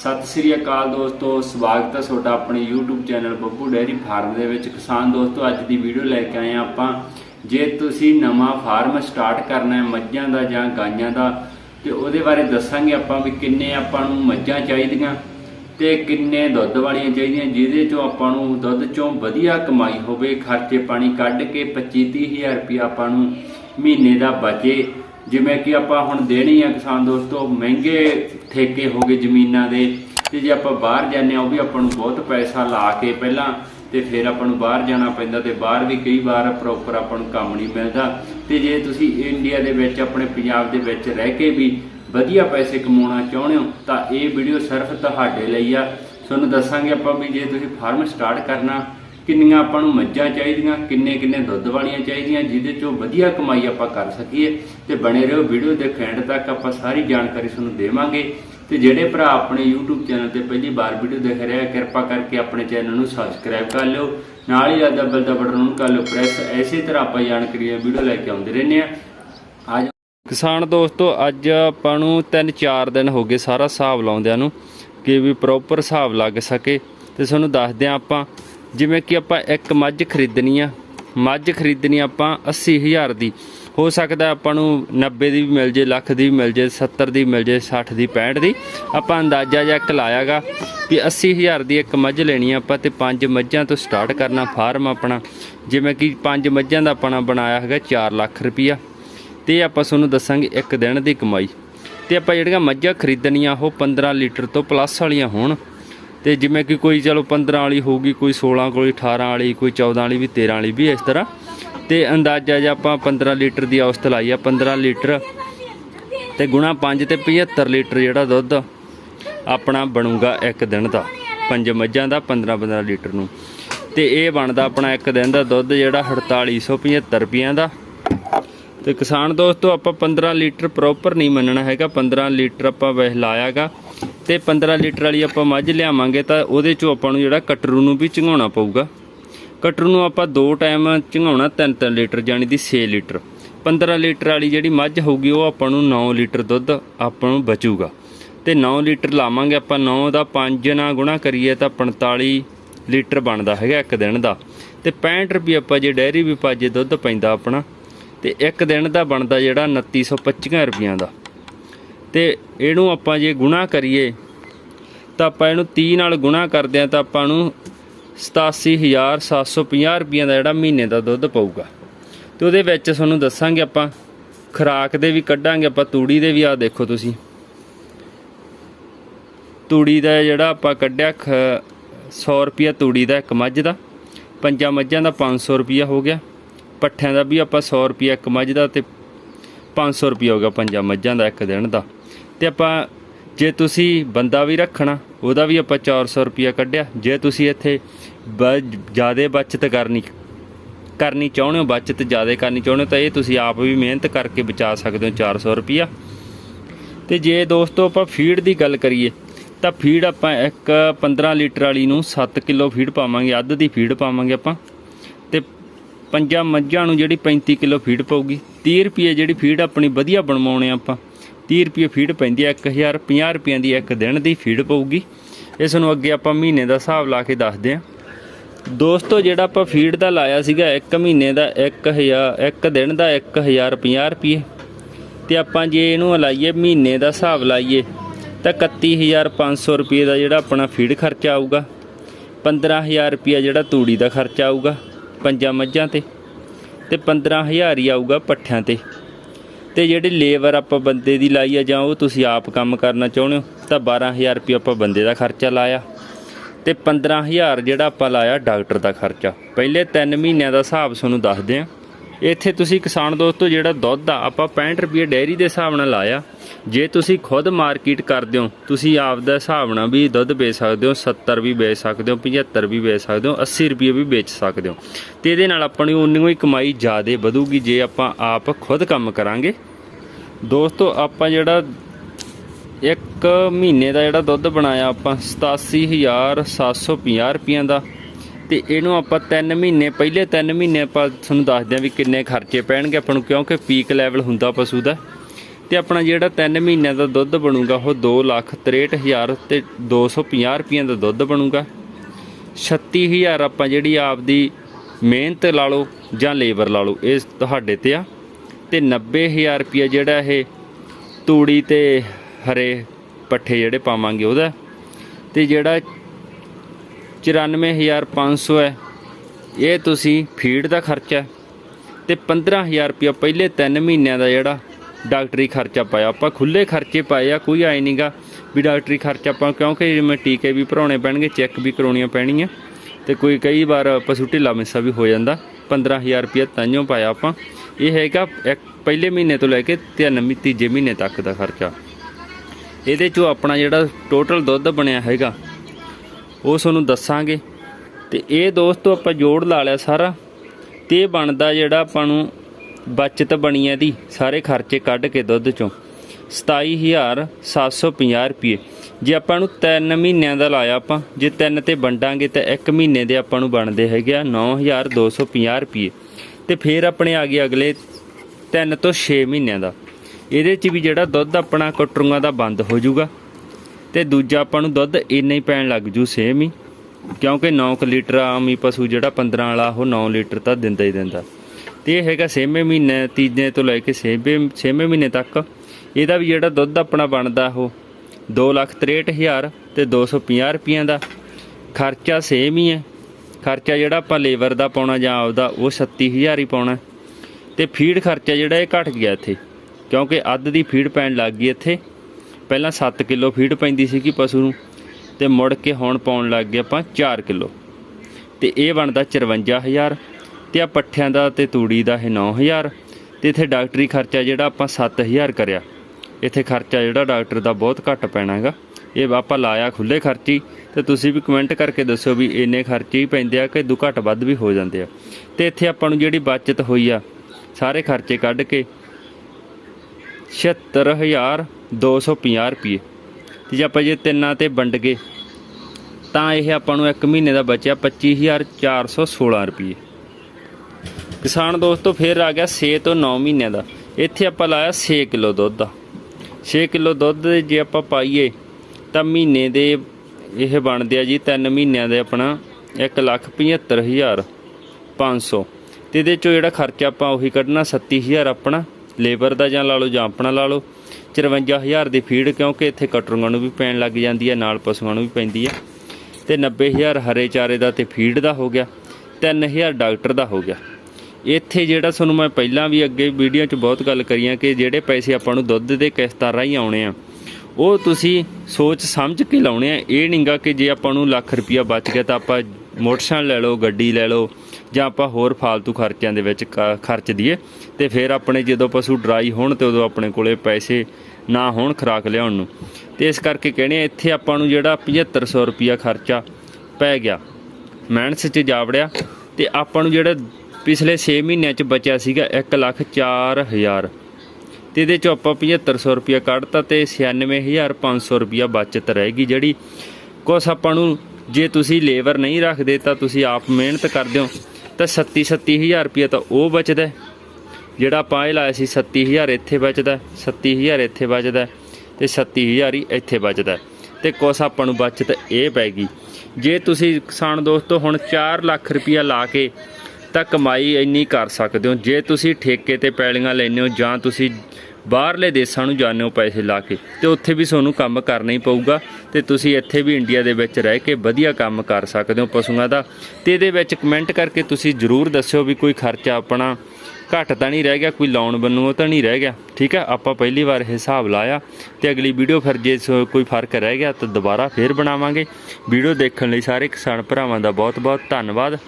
ਸਤਿ ਸ੍ਰੀ ਅਕਾਲ ਦੋਸਤੋ, ਸਵਾਗਤ ਹੈ ਤੁਹਾਡਾ ਆਪਣੇ YouTube channel Babbu dairy farm ਦੇ ਵਿੱਚ। ਕਿਸਾਨ ਦੋਸਤੋ, ਅੱਜ ਦੀ ਵੀਡੀਓ ਲੈ ਕੇ ਆਏ ਹਾਂ ਆਪਾਂ। ਜੇ ਤੁਸੀਂ ਨਵਾਂ ਫਾਰਮ ਸਟਾਰਟ ਕਰਨਾ ਹੈ, ਮੱਝਾਂ ਦਾ ਜਾਂ ਗਾਈਆਂ ਦਾ, ਤੇ ਉਹਦੇ ਬਾਰੇ ਦੱਸਾਂਗੇ ਆਪਾਂ ਵੀ ਕਿੰਨੇ ਆਪਾਂ ਨੂੰ ਮੱਝਾਂ ਚਾਹੀਦੀਆਂ ਤੇ ਕਿੰਨੇ ਦੁੱਧ ਵਾਲੀਆਂ ਚਾਹੀਦੀਆਂ, ਜਿਹਦੇ ਚੋਂ ਆਪਾਂ ਨੂੰ ਦੁੱਧ ਚੋਂ ਵਧੀਆ ਕਮਾਈ ਹੋਵੇ, ਖਰਚੇ ਪਾਣੀ ਕੱਢ ਕੇ 25 ਹਜ਼ਾਰ ਰੁਪਇਆ ਆਪਾਂ ਨੂੰ ਮਹੀਨੇ ਦਾ ਬਚੇ। ਜਿਵੇਂ ਕਿ ਆਪਾਂ ਹੁਣ ਦੇਣੀ ਆ ਕਿਸਾਨ ਦੋਸਤੋ, ਮਹਿੰਗੇ ਠੇਕੇ ਹੋ ਗਏ ਜ਼ਮੀਨਾਂ ਦੇ, ਤੇ ਜੇ ਆਪਾਂ ਬਾਹਰ ਜਾਂਦੇ ਆ ਉਹ ਵੀ ਆਪਾਂ ਨੂੰ ਬਹੁਤ ਪੈਸਾ ਲਾ ਕੇ ਪਹਿਲਾਂ ਤੇ ਫਿਰ ਆਪਾਂ ਨੂੰ ਬਾਹਰ ਜਾਣਾ ਪੈਂਦਾ ਤੇ ਬਾਹਰ ਵੀ ਕਈ ਵਾਰ ਪ੍ਰੋਪਰ ਆਪਾਂ ਨੂੰ ਕੰਮ ਨਹੀਂ ਮਿਲਦਾ। ਤੇ ਜੇ ਤੁਸੀਂ ਇੰਡੀਆ ਦੇ ਵਿੱਚ, ਆਪਣੇ ਪੰਜਾਬ ਦੇ ਵਿੱਚ ਰਹਿ ਕੇ ਵੀ ਵਧੀਆ ਪੈਸੇ ਕਮਾਉਣਾ ਚਾਹੁੰਦੇ ਹੋ, ਤਾਂ ਇਹ ਵੀਡੀਓ ਸਿਰਫ ਤੁਹਾਡੇ ਲਈ ਆ। ਤੁਹਾਨੂੰ ਦੱਸਾਂਗੇ ਆਪਾਂ ਵੀ ਜੇ ਤੁਸੀਂ ਫਾਰਮ ਸਟਾਰਟ ਕਰਨਾ ਕਿੰਨੀਆਂ ਆਪਾਂ ਨੂੰ ਮੱਝਾਂ ਚਾਹੀਦੀਆਂ, ਕਿੰਨੇ ਕਿੰਨੇ ਦੁੱਧ ਵਾਲੀਆਂ ਚਾਹੀਦੀਆਂ, ਜਿਹਦੇ ਚੋਂ ਵਧੀਆ ਕਮਾਈ ਆਪਾਂ ਕਰ ਸਕੀਏ। ਤੇ ਬਣੇ ਰਹੋ ਵੀਡੀਓ ਦੇ ਐਂਡ ਤੱਕ ਆਪਾਂ ਸਾਰੀ ਜਾਣਕਾਰੀ ਤੁਹਾਨੂੰ ਦੇਵਾਂਗੇ। ਤੇ ਜਿਹੜੇ ਭਰਾ ਆਪਣੇ YouTube ਚੈਨਲ ਤੇ ਪਹਿਲੀ ਵਾਰ ਵੀਡੀਓ ਦੇਖ ਰਿਹਾ ਕਿਰਪਾ ਕਰਕੇ ਆਪਣੇ ਚੈਨਲ ਨੂੰ ਸਬਸਕ੍ਰਾਈਬ ਕਰ ਲਿਓ। ਨਾਲ ਹੀ ਆ ਬੈਲ ਦਾ ਬਟਨ ਨੂੰ ਕਰ ਲਿਓ ਪ੍ਰੈਸ ਐਸੇ ਤਰ੍ਹਾਂ ਆਪਾਂ ਜਾਣਕਾਰੀ ਵੀਡੀਓ ਲੈ ਕੇ ਆਉਂਦੇ ਰਹਿੰਦੇ ਆ। ਅੱਜ ਕਿਸਾਨ ਦੋਸਤੋ, ਅੱਜ ਆਪਾਂ ਨੂੰ 3-4 ਦਿਨ ਹੋ ਗਏ ਸਾਰਾ ਹਿਸਾਬ ਲਾਉਂਦਿਆਂ ਨੂੰ, ਕਿ ਵੀ ਪ੍ਰੋਪਰ ਹਿਸਾਬ ਲੱਗ ਸਕੇ। ਤੇ ਤੁਹਾਨੂੰ ਦੱਸਦੇ ਆ ਆਪਾਂ ਜਿਵੇਂ ਕਿ ਆਪਾਂ ਇੱਕ ਮੱਝ ਖਰੀਦਣੀ ਆ, ਮੱਝ ਖਰੀਦਣੀ ਆਪਾਂ 80000 ਦੀ। ਹੋ ਸਕਦਾ ਆਪਾਂ ਨੂੰ 90 ਦੀ ਵੀ ਮਿਲ ਜੇ, ਲੱਖ ਦੀ ਵੀ ਮਿਲ ਜੇ 70 ਦੀ ਮਿਲ ਜੇ 60 ਦੀ 65 ਦੀ। ਆਪਾਂ ਅੰਦਾਜ਼ਾ ਜਿਹਾ ਇੱਕ ਲਾਇਆਗਾ ਵੀ 80000 ਦੀ ਇੱਕ ਮੱਝ ਲੈਣੀ ਆਪਾਂ ਤੇ ਪੰਜ ਮੱਝਾਂ ਤੋਂ ਸਟਾਰਟ ਕਰਨਾ, ਫਾਰਮ ਆਪਣਾ। ਜਿਵੇਂ ਕਿ ਪੰਜ ਮੱਝਾਂ ਦਾ ਆਪਣਾ ਬਣਾਇਆ ਹੈਗਾ 4 ਲੱਖ ਰੁਪਈਆ। ਤੇ ਆਪਾਂ ਤੁਹਾਨੂੰ ਦੱਸਾਂਗੇ ਇੱਕ ਦਿਨ ਦੀ ਕਮਾਈ। ਤੇ ਆਪਾਂ ਜਿਹੜੀਆਂ ਮੱਝਾਂ ਖਰੀਦਣੀਆਂ, ਉਹ 15 ਲੀਟਰ ਤੋਂ ਪਲੱਸ ਵਾਲੀਆਂ ਹੋਣ। ਤੇ ਜਿਵੇਂ ਕਿ ਕੋਈ ਚਲੋ 15 ਵਾਲੀ ਹੋਊਗੀ, ਕੋਈ 16 ਕੋਈ 18 ਵਾਲੀ, ਕੋਈ 14 ਵਾਲੀ ਵੀ 13 ਵਾਲੀ ਵੀ ਇਸ ਤਰ੍ਹਾਂ। ਤੇ ਅੰਦਾਜ਼ਾ ਜੇ ਆਪਾਂ 15 ਲੀਟਰ ਦੀ ਔਸਤ ਲਾਈ ਆ 15 ਲੀਟਰ ਤੇ ਗੁਣਾ 5 ਤੇ 75 ਲੀਟਰ ਜਿਹੜਾ ਦੁੱਧ ਆਪਣਾ ਬਣੂਗਾ ਇੱਕ ਦਿਨ ਦਾ, ਪੰਜ ਮੱਝਾਂ ਦਾ 15 15 ਲੀਟਰ ਨੂੰ। ਤੇ ਇਹ ਬਣਦਾ ਆਪਣਾ ਇੱਕ ਦਿਨ ਦਾ ਦੁੱਧ ਜਿਹੜਾ 4875 ਰੁਪਈਆਂ ਦਾ। ਤੇ ਕਿਸਾਨ ਦੋਸਤੋ, ਆਪਾਂ 15 ਲੀਟਰ ਪ੍ਰੋਪਰ ਨਹੀਂ ਮੰਨਣਾ ਹੈਗਾ 15 ਲੀਟਰ ਆਪਾਂ ਵੈਸ ਲਾਇਆਗਾ। ਤੇ 15 ਲੀਟਰ ਵਾਲੀ ਆਪਾਂ ਮੱਝ ਲਿਆਵਾਂਗੇ ਤਾਂ ਉਹਦੇ ਚੋਂ ਆਪਾਂ ਨੂੰ ਜਿਹੜਾ ਕਟਰੂ ਨੂੰ ਵੀ ਚੰਗਾਉਣਾ ਪਊਗਾ। ਕਟਰੂ ਨੂੰ ਆਪਾਂ ਦੋ ਟਾਈਮ ਚੰਗਾਉਣਾ 3-3 ਲੀਟਰ ਜਾਣੀ ਦੀ 6 ਲੀਟਰ। 15 ਲੀਟਰ ਵਾਲੀ ਜਿਹੜੀ ਮੱਝ ਹੋਊਗੀ ਉਹ ਆਪਾਂ ਨੂੰ 9 ਲੀਟਰ ਦੁੱਧ ਆਪਾਂ ਨੂੰ ਬਚੂਗਾ। ਤੇ 9 ਲੀਟਰ ਲਾਵਾਂਗੇ ਆਪਾਂ 9 ਦਾ 5 ਨਾਲ ਗੁਣਾ ਕਰੀਏ ਤਾਂ 45 ਲੀਟਰ ਬਣਦਾ ਹੈਗਾ ਇੱਕ ਦਿਨ ਦਾ। ਤੇ 65 ਰੁਪਏ ਆਪਾਂ ਜੇ ਡੈਰੀ ਵੀ ਪਾਜੇ ਦੁੱਧ ਪੈਂਦਾ ਆਪਣਾ, ਤੇ ਇੱਕ ਦਿਨ ਦਾ ਬਣਦਾ ਜਿਹੜਾ 2925 ਰੁਪਈਆਂ ਦਾ। ਤੇ ਇਹਨੂੰ ਆਪਾਂ ਜੇ ਗੁਣਾ ਕਰੀਏ, ਤਾਂ ਆਪਾਂ ਇਹਨੂੰ 30 ਨਾਲ ਗੁਣਾ ਕਰਦੇ ਆ ਤਾਂ ਆਪਾਂ ਨੂੰ 87750 ਰੁਪਈਆ ਦਾ ਜਿਹੜਾ ਮਹੀਨੇ ਦਾ ਦੁੱਧ ਪਊਗਾ। ਤੇ ਉਹਦੇ ਵਿੱਚ ਤੁਹਾਨੂੰ ਦੱਸਾਂਗੇ ਆਪਾਂ, ਖਰਾਕ ਦੇ ਵੀ ਕੱਢਾਂਗੇ, ਆਪਾਂ ਤੂੜੀ ਦੇ ਵੀ ਆ ਦੇਖੋ ਤੁਸੀਂ। ਤੂੜੀ ਦਾ ਜਿਹੜਾ ਆਪਾਂ ਕੱਢਿਆ 100 ਰੁਪਿਆ ਤੂੜੀ ਦਾ ਇੱਕ ਮੱਝ ਦਾ, ਪੰਜਾਂ ਮੱਝਾਂ ਦਾ 500 ਰੁਪਿਆ ਹੋ ਗਿਆ ਪੱਠਿਆਂ ਦਾ ਵੀ ਆਪਾਂ 100 ਰੁਪਿਆ ਇੱਕ ਮੱਝ ਦਾ ਤੇ 500 ਰੁਪਿਆ ਹੋ ਗਿਆ ਪੰਜਾਂ ਮੱਝਾਂ ਦਾ ਇੱਕ ਦਿਨ ਦਾ। ਤੇ ਆਪਾਂ ਜੇ ਤੁਸੀਂ ਬੰਦਾ ਵੀ ਰੱਖਣਾ, ਉਹਦਾ ਵੀ ਆਪਾਂ 400 ਰੁਪਿਆ ਕੱਢਿਆ। ਜੇ ਤੁਸੀਂ ਇੱਥੇ ਜ਼ਿਆਦਾ ਬਚਤ ਕਰਨੀ ਕਰਨੀ ਚਾਹੁੰਦੇ ਹੋ, ਬਚਤ ਜ਼ਿਆਦਾ ਕਰਨੀ ਚਾਹੁੰਦੇ ਹੋ, ਤਾਂ ਇਹ ਤੁਸੀਂ ਆਪ ਵੀ ਮਿਹਨਤ ਕਰਕੇ ਬਚਾ ਸਕਦੇ ਹੋ 400 ਰੁਪਿਆ ਤੇ ਜੇ ਦੋਸਤੋ ਆਪਾਂ ਫੀਡ ਦੀ ਗੱਲ ਕਰੀਏ, ਤਾਂ ਫੀਡ ਆਪਾਂ ਇੱਕ 15 ਲੀਟਰ ਵਾਲੀ ਨੂੰ 7 ਕਿਲੋ ਫੀਡ ਪਾਵਾਂਗੇ, ਅੱਧ ਦੀ ਫੀਡ ਪਾਵਾਂਗੇ ਆਪਾਂ। ਤੇ ਪੰਜਾਂ ਮੱਝਾਂ ਨੂੰ ਜਿਹੜੀ 35 ਕਿਲੋ ਫੀਡ ਪਊਗੀ 30 ਰੁਪਏ ਜਿਹੜੀ ਫੀਡ ਆਪਣੀ ਵਧੀਆ ਬਣਵਾਉਣੇ ਆਪਾਂ। 30 ਰੁਪਏ ਫੀਡ ਪੈਂਦੀ ਹੈ 1050 ਰੁਪਈਆਂ ਦੀ ਇੱਕ ਦਿਨ ਦੀ ਫੀਡ ਪਊਗੀ। ਇਸ ਨੂੰ ਅੱਗੇ ਆਪਾਂ ਮਹੀਨੇ ਦਾ ਹਿਸਾਬ ਲਾ ਕੇ ਦੱਸਦੇ ਹਾਂ। ਦੋਸਤੋ, ਜਿਹੜਾ ਆਪਾਂ ਫੀਡ ਦਾ ਲਾਇਆ ਸੀਗਾ, ਇੱਕ ਮਹੀਨੇ ਦਾ 1000 ਇੱਕ ਦਿਨ ਦਾ 1050 ਰੁਪਏ ਤੇ ਆਪਾਂ ਜੇ ਇਹਨੂੰ ਲਾਈਏ, ਮਹੀਨੇ ਦਾ ਹਿਸਾਬ ਲਾਈਏ, ਤਾਂ 31500 ਰੁਪਏ ਦਾ ਜਿਹੜਾ ਆਪਣਾ ਫੀਡ ਖਰਚਾ ਆਊਗਾ। 15000 ਰੁਪਏ ਜਿਹੜਾ ਤੂੜੀ ਦਾ ਖਰਚਾ ਆਊਗਾ, ਪੰਜਾਂ ਮੱਝਾਂ ਤੇ। ਤੇ 15000 ਹੀ ਆਊਗਾ ਪੱਠਿਆਂ ਤੇ। ਤੇ ਜਿਹੜੀ ਲੇਬਰ ਆਪਾਂ ਬੰਦੇ ਦੀ ਲਾਈ ਆ ਜਾਂ ਉਹ ਤੁਸੀਂ ਆਪ ਕੰਮ ਕਰਨਾ ਚਾਹੁੰਦੇ ਹੋ, ਤਾਂ 12000 ਰੁਪਏ ਆਪਾਂ ਬੰਦੇ ਦਾ ਖਰਚਾ ਲਾਇਆ। ਤੇ 15000 ਜਿਹੜਾ ਆਪਾਂ ਲਾਇਆ ਡਾਕਟਰ ਦਾ ਖਰਚਾ। ਪਹਿਲੇ 3 ਮਹੀਨਿਆਂ ਦਾ ਹਿਸਾਬ ਤੁਹਾਨੂੰ ਦੱਸਦੇ ਆ। ਇੱਥੇ ਤੁਸੀਂ ਕਿਸਾਨ ਦੋਸਤੋ ਜਿਹੜਾ ਦੁੱਧ ਆ, ਆਪਾਂ 65 ਰੁਪਏ ਡੈਰੀ ਦੇ ਹਿਸਾਬ ਨਾਲ ਲਾਇਆ। ਜੇ ਤੁਸੀਂ ਖੁਦ ਮਾਰਕੀਟ ਕਰਦੇ ਹੋ, ਤੁਸੀਂ ਆਪ ਦਾ ਹਿਸਾਬ ਨਾਲ ਵੀ ਦੁੱਧ ਵੇਚ ਸਕਦੇ ਹੋ 70 ਵੀ ਵੇਚ ਸਕਦੇ ਹੋ 75 ਵੀ ਵੇਚ ਸਕਦੇ ਹੋ 80 ਰੁਪਏ ਵੀ ਵੇਚ ਸਕਦੇ ਹੋ। ਤੇ ਇਹਦੇ ਨਾਲ ਆਪਣੀ ਉਨੀ ਹੀ ਕਮਾਈ ਜ਼ਿਆਦਾ ਵਧੂਗੀ ਜੇ ਆਪਾਂ ਆਪ ਖੁਦ ਕੰਮ ਕਰਾਂਗੇ। ਦੋਸਤੋ, ਆਪਾਂ ਜਿਹੜਾ ਇੱਕ ਮਹੀਨੇ ਦਾ ਜਿਹੜਾ ਦੁੱਧ ਬਣਾਇਆ ਆਪਾਂ 87750 ਰੁਪਈਆ ਦਾ। ਤੇ ਇਹਨੂੰ ਆਪਾਂ 3 ਮਹੀਨੇ, ਪਹਿਲੇ 3 ਮਹੀਨੇ ਆਪਾਂ ਤੁਹਾਨੂੰ ਦੱਸਦੇ ਹਾਂ ਵੀ ਕਿੰਨੇ ਖਰਚੇ ਪੈਣਗੇ, ਆਪਾਂ ਨੂੰ ਕਿਉਂਕਿ ਪੀਕ ਲੈਵਲ ਹੁੰਦਾ ਪਸ਼ੂ ਦਾ। ਤੇ ਆਪਣਾ ਜਿਹੜਾ 3 ਮਹੀਨਿਆਂ ਦਾ ਦੁੱਧ ਬਣੂਗਾ, ਉਹ 263000 ਤੇ 250 ਰੁਪਈਆਂ ਦਾ ਦੁੱਧ ਬਣੂਗਾ। 36000 ਆਪਾਂ ਜਿਹੜੀ ਆਪਦੀ ਮਿਹਨਤ ਲਾ ਲਓ ਜਾਂ ਲੇਬਰ ਲਾ ਲਓ, ਇਹ ਤੁਹਾਡੇ ਤੇ ਆ। ਤੇ 90000 ਰੁਪਈਆ ਜਿਹੜਾ ਇਹ ਤੂੜੀ ਤੇ ਹਰੇ ਪੱਠੇ ਜਿਹੜੇ ਪਾਵਾਂਗੇ ਉਹਦਾ। ਤੇ ਜਿਹੜਾ 94500 ਹੈ, ਇਹ ਤੁਸੀਂ ਫੀਡ ਦਾ ਖਰਚਾ ਤੇ 15000 ਰੁਪਇਆ ਪਹਿਲੇ 3 ਮਹੀਨਿਆਂ ਦਾ ਜਿਹੜਾ ਡਾਕਟਰੀ ਖਰਚਾ ਪਾਇਆ। ਆਪਾਂ ਖੁੱਲੇ ਖਰਚੇ ਪਾਏ ਆ, ਕੋਈ ਆਏ ਨਹੀਂਗਾ ਵੀ ਡਾਕਟਰੀ ਖਰਚਾ ਆਪਾਂ ਕਿਉਂਕਿ ਜਿਵੇਂ ਟੀਕੇ ਵੀ ਭਰਾਉਣੇ ਪੈਣਗੇ, ਚੈੱਕ ਵੀ ਕਰਾਉਣੀਆਂ ਪੈਣੀਆਂ ਤੇ ਕੋਈ ਕਈ ਵਾਰ ਪਸ਼ੂ ਢਿੱਲਾ ਮਿੱਸਾ ਵੀ ਹੋ ਜਾਂਦਾ। 15000 ਰੁਪਇਆ ਤਾਂਿਓ ਪਾਇਆ ਆਪਾਂ। ਇਹ ਹੈਗਾ ਇੱਕ ਪਹਿਲੇ ਮਹੀਨੇ ਤੋਂ ਲੈ ਕੇ ਤਿੰਨ ਤੀਜੇ ਮਹੀਨੇ ਤੱਕ ਦਾ ਖਰਚਾ। ਇਹਦੇ ਚੋਂ ਆਪਣਾ ਜਿਹੜਾ ਟੋਟਲ ਦੁੱਧ ਬਣਿਆ ਹੈਗਾ, ਉਹ ਤੁਹਾਨੂੰ ਦੱਸਾਂਗੇ। ਤੇ ਇਹ ਦੋਸਤੋ ਆਪਾਂ ਜੋੜ ਲਾ ਲਿਆ ਸਾਰਾ। ਤੇ ਇਹ ਬਣਦਾ ਜਿਹੜਾ ਆਪਾਂ ਨੂੰ ਬਚਤ ਬਣੀ ਹੈ ਦੀ ਸਾਰੇ ਖਰਚੇ ਕੱਢ ਕੇ ਦੁੱਧ ਚੋਂ। 27750 ਰੁਪਏ। ਜੇ ਆਪਾਂ ਨੂੰ 3 ਮਹੀਨਿਆਂ ਦਾ ਲਾਇਆ ਆਪਾਂ, ਜੇ 3 ਤੇ ਵੰਡਾਂਗੇ ਤਾਂ 1 ਮਹੀਨੇ ਦੇ ਆਪਾਂ ਨੂੰ ਬਣਦੇ ਹੈਗੇ ਆ 9250 ਰੁਪਏ। ਤੇ ਫਿਰ ਆਪਣੇ ਆ ਗਏ ਅਗਲੇ 3 ਤੋਂ 6 ਮਹੀਨਿਆਂ ਦਾ। ਇਹਦੇ 'ਚ ਵੀ ਜਿਹੜਾ ਦੁੱਧ ਆਪਣਾ ਕਟਰੂਆਂ ਦਾ ਬੰਦ ਹੋ ਜਾਊਗਾ, ਤੇ ਦੂਜਾ ਆਪਾਂ ਨੂੰ ਦੁੱਧ ਇੰਨਾ ਹੀ ਪੈਣ ਲੱਗ ਜੂ ਸੇਮ ਹੀ, ਕਿਉਂਕਿ 9 ਲੀਟਰ ਆਮ ਹੀ ਪਸ਼ੂ ਜਿਹੜਾ 15 ਵਾਲਾ, ਉਹ 9 ਲੀਟਰ ਤਾਂ ਦਿੰਦਾ ਹੀ ਦਿੰਦਾ। ਤੇ ਇਹ ਹੈਗਾ ਛੇਵੇਂ ਮਹੀਨੇ, ਤੀਜੇ ਤੋਂ ਲੈ ਕੇ ਛੇਵੇਂ ਛੇਵੇਂ ਮਹੀਨੇ ਤੱਕ। ਇਹਦਾ ਵੀ ਜਿਹੜਾ ਦੁੱਧ ਆਪਣਾ ਬਣਦਾ ਉਹ 263000 ਤੇ 250 ਰੁਪਈਆਂ ਦਾ। ਖਰਚਾ ਸੇਮ ਹੀ ਹੈ। ਖਰਚਾ ਜਿਹੜਾ ਆਪਾਂ ਲੇਬਰ ਦਾ ਪਾਉਣਾ ਜਾਂ ਆਪਦਾ, ਉਹ 36000 ਹੀ ਪਾਉਣਾ। ਤੇ ਫੀਡ ਖਰਚਾ ਜਿਹੜਾ ਇਹ ਘਟ ਗਿਆ ਇੱਥੇ, ਕਿਉਂਕਿ ਅੱਧ ਦੀ ਫੀਡ ਪੈਣ ਲੱਗ ਗਈ ਇੱਥੇ। ਪਹਿਲਾਂ 7 ਕਿਲੋ ਫੀਡ ਪੈਂਦੀ ਸੀਗੀ ਪਸ਼ੂ ਨੂੰ, ਤੇ ਮੁੜ ਕੇ ਹੁਣ ਪਾਉਣ ਲੱਗ ਗਏ ਆਪਾਂ 4 ਕਿਲੋ। ਤੇ ਇਹ ਬਣਦਾ 54000 ਤੇ ਆ ਪੱਠਿਆਂ ਦਾ ਤੇ ਤੂੜੀ ਦਾ ਇਹ 9000 ਤੇ ਇੱਥੇ ਡਾਕਟਰੀ ਖਰਚਾ ਜਿਹੜਾ ਆਪਾਂ 7000 ਕਰਿਆ। ਇੱਥੇ ਖਰਚਾ ਜਿਹੜਾ ਡਾਕਟਰ ਦਾ ਬਹੁਤ ਘੱਟ ਪੈਣਾ ਹੈਗਾ। ਇਹ ਆਪਾਂ ਲਾਇਆ ਖੁੱਲੇ ਖਰਚੀ। ਤੇ ਤੁਸੀਂ ਵੀ ਕਮੈਂਟ ਕਰਕੇ ਦੱਸੋ ਵੀ ਇੰਨੇ ਖਰਚੇ ਹੀ ਪੈਂਦੇ ਆ ਕਿ ਦੂ ਘੱਟ ਵੱਧ ਵੀ ਹੋ ਜਾਂਦੇ ਆ। ਤੇ ਇੱਥੇ ਆਪਾਂ ਨੂੰ ਜਿਹੜੀ ਬਚਤ ਹੋਈ ਆ, ਸਾਰੇ ਖਰਚੇ ਕੱਢ ਕੇ 76250 ਰੁਪਏ ਤੇ ਜੇ ਆਪਾਂ ਜੇ ਤਿੰਨਾਂ ਤੇ ਵੰਡ ਗਏ, ਤਾਂ ਇਹ ਆਪਾਂ ਨੂੰ ਇੱਕ ਮਹੀਨੇ ਦਾ ਬਚਿਆ 25416 ਰੁਪਏ ਕਿਸਾਨ ਦੋਸਤੋ, ਫਿਰ ਆ ਗਿਆ 6 ਤੋਂ 9 ਮਹੀਨਿਆਂ ਦਾ। ਇੱਥੇ ਆਪਾਂ ਲਾਇਆ 6 ਕਿਲੋ ਦੁੱਧ ਦਾ 6 ਕਿਲੋ ਦੁੱਧ ਜੇ ਆਪਾਂ ਪਾਈਏ, ਤਾਂ ਮਹੀਨੇ ਦੇ ਇਹ ਬਣਦੇ ਆ ਜੀ 3 ਮਹੀਨਿਆਂ ਦੇ ਆਪਣਾ 175500 ਤੇ ਇਹਦੇ ਚੋਂ ਜਿਹੜਾ ਖਰਚਾ ਆਪਾਂ ਉਹੀ ਕੱਢਣਾ 37000 ਆਪਣਾ ਲੇਬਰ ਦਾ ਜਾਂ ਲਾ ਲਓ ਜਾਂ ਆਪਣਾ ਲਾ ਲਓ। 54000 ਦੀ ਫੀਡ, ਕਿਉਂਕਿ ਇੱਥੇ ਕਟਰੂਆਂ ਨੂੰ ਵੀ ਪੈਣ ਲੱਗ ਜਾਂਦੀ ਹੈ ਨਾਲ ਪਸ਼ੂਆਂ ਨੂੰ ਵੀ ਪੈਂਦੀ ਹੈ ਤੇ 90000 ਹਰੇ ਚਾਰੇ ਦਾ ਤੇ ਫੀਡ ਦਾ ਹੋ ਗਿਆ 3000 ਡਾਕਟਰ ਦਾ ਹੋ ਗਿਆ। ਇੱਥੇ ਜਿਹੜਾ ਤੁਹਾਨੂੰ ਮੈਂ ਪਹਿਲਾਂ ਵੀ ਅੱਗੇ ਵੀਡੀਓ 'ਚ ਬਹੁਤ ਗੱਲ ਕਰੀਆਂ ਕਿ ਜਿਹੜੇ ਪੈਸੇ ਆਪਾਂ ਨੂੰ ਦੁੱਧ ਦੇ ਕਿਸ਼ਤਾਂ ਰਾਹੀਂ ਆਉਣੇ ਆ, ਉਹ ਤੁਸੀਂ ਸੋਚ ਸਮਝ ਕੇ ਲਾਉਣੇ ਆ। ਇਹ ਨਹੀਂਗਾ ਕਿ ਜੇ ਆਪਾਂ ਨੂੰ ਲੱਖ ਰੁਪਇਆ ਬਚ ਗਿਆ ਤਾਂ ਆਪਾਂ ਮੋਟਰਸਾਈਕਲ ਲੈ ਲਓ, ਗੱਡੀ ਲੈ ਲਓ, ਜਾਂ ਆਪਾਂ ਹੋਰ ਫालतू ਖਰਚਿਆਂ ਦੇ ਵਿੱਚ ਕ- ਖਰਚ ਦਈਏ ਤੇ ਫਿਰ ਆਪਣੇ ਜਦੋਂ ਪਸ਼ੂ ਡਰਾਈ ਹੋਣ ਤੇ ਉਦੋਂ ਆਪਣੇ ਕੋਲੇ ਪੈਸੇ ਨਾ ਹੋਣ ਖਰਾਕ ਲਿਆਉਣ ਨੂੰ। ਤੇ ਇਸ ਕਰਕੇ ਕਹਿੰਦੇ ਆ, ਇੱਥੇ ਆਪਾਂ ਨੂੰ ਜਿਹੜਾ 7500 ਰੁਪਇਆ ਖਰਚਾ ਪੈ ਗਿਆ ਮੈਂਸ 'ਚ ਜਾਵੜਿਆ ਤੇ ਆਪਾਂ ਨੂੰ ਜਿਹੜਾ ਪਿਛਲੇ 6 ਮਹੀਨਿਆਂ 'ਚ ਬਚਿਆ ਸੀਗਾ 1 ਲੱਖ 4000 ਤੇ ਇਹਦੇ 'ਚੋਂ ਆਪਾਂ 7500 ਰੁਪਇਆ ਕੱਢਤਾ ਤੇ 96500 ਰੁਪਇਆ ਬਚਤ ਰਹੇਗੀ ਜਿਹੜੀ ਕੁਛ ਆਪਾਂ ਨੂੰ ਜੇ ਤੁਸੀਂ ਲੇਬਰ ਨਹੀਂ ਰੱਖਦੇ ਤਾਂ ਤੁਸੀਂ ਆਪ ਮਿਹਨਤ ਕਰਦੇ ਹੋ, ਤਾਂ 37 37000 ਰੁਪਇਆ ਤਾਂ ਉਹ ਬਚਦਾ ਜਿਹੜਾ ਆਪਾਂ ਇਹ ਲਾਇਆ ਸੀ 37000 ਇੱਥੇ ਬਚਦਾ 37000 ਇੱਥੇ ਬਚਦਾ ਤੇ 37000 ਹੀ ਇੱਥੇ ਬਚਦਾ ਤੇ ਕੁਛ ਆਪਾਂ ਨੂੰ ਬਚਤ ਇਹ ਪੈ ਗਈ। ਜੇ ਤੁਸੀਂ ਕਿਸਾਨ ਦੋਸਤੋ ਹੁਣ 4 ਲੱਖ ਰੁਪਇਆ ਲਾ ਕੇ ਤਾਂ ਕਮਾਈ ਇੰਨੀ ਕਰ ਸਕਦੇ ਹੋ। ਜੇ ਤੁਸੀਂ ਠੇਕੇ ਤੇ ਪੈਲੀਆਂ ਲੈਂਦੇ ਹੋ ਜਾਂ ਤੁਸੀਂ ਬਾਹਰਲੇ ਦੇਸ਼ਾਂ ਨੂੰ ਜਾਂਦੇ ਹੋ ਪੈਸੇ ਲਾ ਕੇ, ਤੇ ਉੱਥੇ ਵੀ ਤੁਹਾਨੂੰ ਕੰਮ ਕਰਨਾ ਹੀ ਪਊਗਾ। ਤੇ ਤੁਸੀਂ ਇੱਥੇ ਵੀ ਇੰਡੀਆ ਦੇ ਵਿੱਚ ਰਹਿ ਕੇ ਵਧੀਆ ਕੰਮ ਕਰ ਸਕਦੇ ਹੋ ਪਸ਼ੂਆਂ ਦਾ। ਤੇ ਇਹਦੇ ਵਿੱਚ ਕਮੈਂਟ ਕਰਕੇ ਤੁਸੀਂ ਜਰੂਰ ਦੱਸਿਓ ਵੀ ਕੋਈ ਖਰਚਾ ਆਪਣਾ ਘੱਟ ਤਾਂ ਨਹੀਂ ਰਹਿ ਗਿਆ, ਕੋਈ ਲਾਉਣ ਬੰਨੂ ਤਾਂ ਨਹੀਂ ਰਹਿ ਗਿਆ। ਠੀਕ ਹੈ, ਆਪਾਂ ਪਹਿਲੀ ਵਾਰ ਹਿਸਾਬ ਲਾਇਆ ਤੇ ਅਗਲੀ ਵੀਡੀਓ ਫਿਰ ਜੇ ਕੋਈ ਫ਼ਰਕ ਰਹਿ ਗਿਆ ਤਾਂ ਦੁਬਾਰਾ ਫੇਰ ਬਣਾਵਾਂਗੇ। ਵੀਡੀਓ ਦੇਖਣ ਲਈ ਸਾਰੇ ਕਿਸਾਨ ਭਰਾਵਾਂ ਦਾ ਬਹੁਤ ਬਹੁਤ ਧੰਨਵਾਦ।